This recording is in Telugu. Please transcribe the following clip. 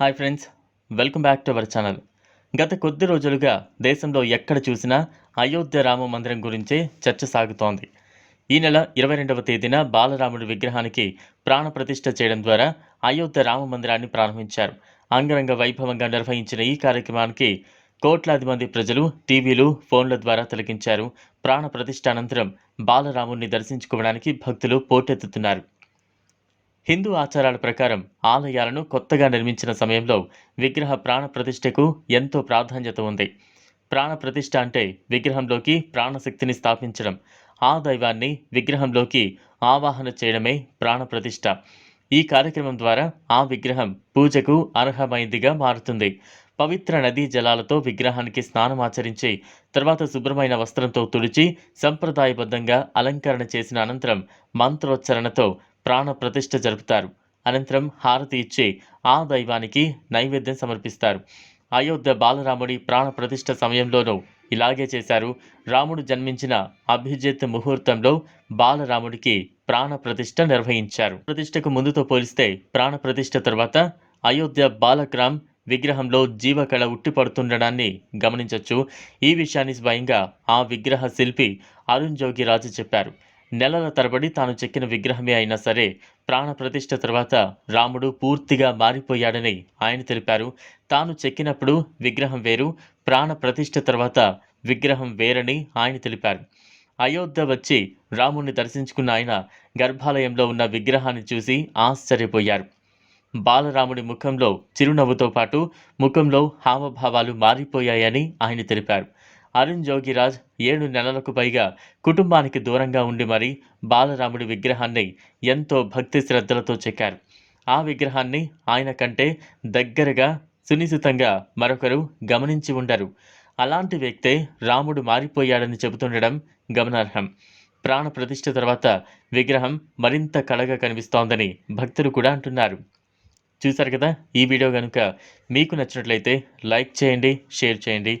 Hi friends welcome back to our channel. గత కొద్ది రోజులుగా దేశంలో ఎక్కడ చూసినా అయోధ్య రామ మందిరం గురించే చర్చ సాగుతోంది. ఈ నెల ఇరవై రెండవ తేదీన బాలరాముడి విగ్రహానికి ప్రాణప్రతిష్ఠ చేయడం ద్వారా అయోధ్య రామ మందిరాన్ని ప్రారంభించారు. అంగరంగ వైభవంగా నిర్వహించిన ఈ కార్యక్రమానికి కోట్లాది మంది ప్రజలు టీవీలు ఫోన్ల ద్వారా తిలకించారు. ప్రాణ ప్రతిష్ఠ అనంతరం బాలరాముడిని దర్శించుకోవడానికి భక్తులు పోటెత్తుతున్నారు. హిందూ ఆచారాల ప్రకారం ఆలయాలను కొత్తగా నిర్మించిన సమయంలో విగ్రహ ప్రాణ ప్రతిష్టకు ఎంతో ప్రాధాన్యత ఉంది. ప్రాణ ప్రతిష్ఠ అంటే విగ్రహంలోకి ప్రాణశక్తిని స్థాపించడం. ఆ దైవాన్ని విగ్రహంలోకి ఆవాహన చేయడమే ప్రాణ ప్రతిష్ఠ. ఈ కార్యక్రమం ద్వారా ఆ విగ్రహం పూజకు అర్హమైందిగా మారుతుంది. పవిత్ర నదీ జలాలతో విగ్రహానికి స్నానం ఆచరించి తర్వాత శుభ్రమైన వస్త్రంతో తుడిచి సంప్రదాయబద్ధంగా అలంకరణ చేసిన అనంతరం మంత్రోచ్చరణతో ప్రాణ ప్రతిష్ఠ జరుపుతారు. అనంతరం హారతి ఇచ్చి ఆ దైవానికి నైవేద్యం సమర్పిస్తారు. అయోధ్య బాలరాముడి ప్రాణ ప్రతిష్ఠ సమయంలోనూ ఇలాగే చేశారు. రాముడు జన్మించిన అభిజిత్ ముహూర్తంలో బాలరాముడికి ప్రాణ ప్రతిష్ఠ నిర్వహించారు. ప్రతిష్ఠకు ముందుతో పోలిస్తే ప్రాణ ప్రతిష్ఠ తర్వాత అయోధ్య బాలక్రామ్ విగ్రహంలో జీవకళ ఉట్టిపడుతుండడాన్ని గమనించవచ్చు ఈ విషయాన్ని స్వయంగా ఆ విగ్రహ శిల్పి అరుణ్ జోగిరాజు చెప్పారు. నెలల తరబడి తాను చెక్కిన విగ్రహమే అయినా సరే ప్రాణ ప్రతిష్ఠ తర్వాత రాముడు పూర్తిగా మారిపోయాడని ఆయన తెలిపారు. తాను చెక్కినప్పుడు విగ్రహం వేరు ప్రాణ ప్రతిష్ఠ తర్వాత విగ్రహం వేరని ఆయన తెలిపారు. అయోధ్య వచ్చి రాముణ్ణి దర్శించుకున్న ఆయన గర్భాలయంలో ఉన్న విగ్రహాన్ని చూసి ఆశ్చర్యపోయారు. బాలరాముడి ముఖంలో చిరునవ్వుతో పాటు ముఖంలో హావభావాలు మారిపోయాయని ఆయన తెలిపారు. అరుణ్ జోగిరాజ్ ఏడు నెలలకు పైగా కుటుంబానికి దూరంగా ఉండి మరీ బాలరాముడి విగ్రహాన్ని ఎంతో భక్తి శ్రద్ధలతో చెక్కారు. ఆ విగ్రహాన్ని ఆయన కంటే దగ్గరగా సునిశితంగా మరొకరు గమనించి ఉండరు. అలాంటి వ్యక్తే రాముడు మారిపోయాడని చెబుతుండడం గమనార్హం. ప్రాణ ప్రతిష్ఠ తర్వాత విగ్రహం మరింత కళగా కనిపిస్తోందని భక్తులు కూడా అంటున్నారు. చూశారు కదా ఈ వీడియో కనుక మీకు నచ్చినట్లయితే లైక్ చేయండి షేర్ చేయండి.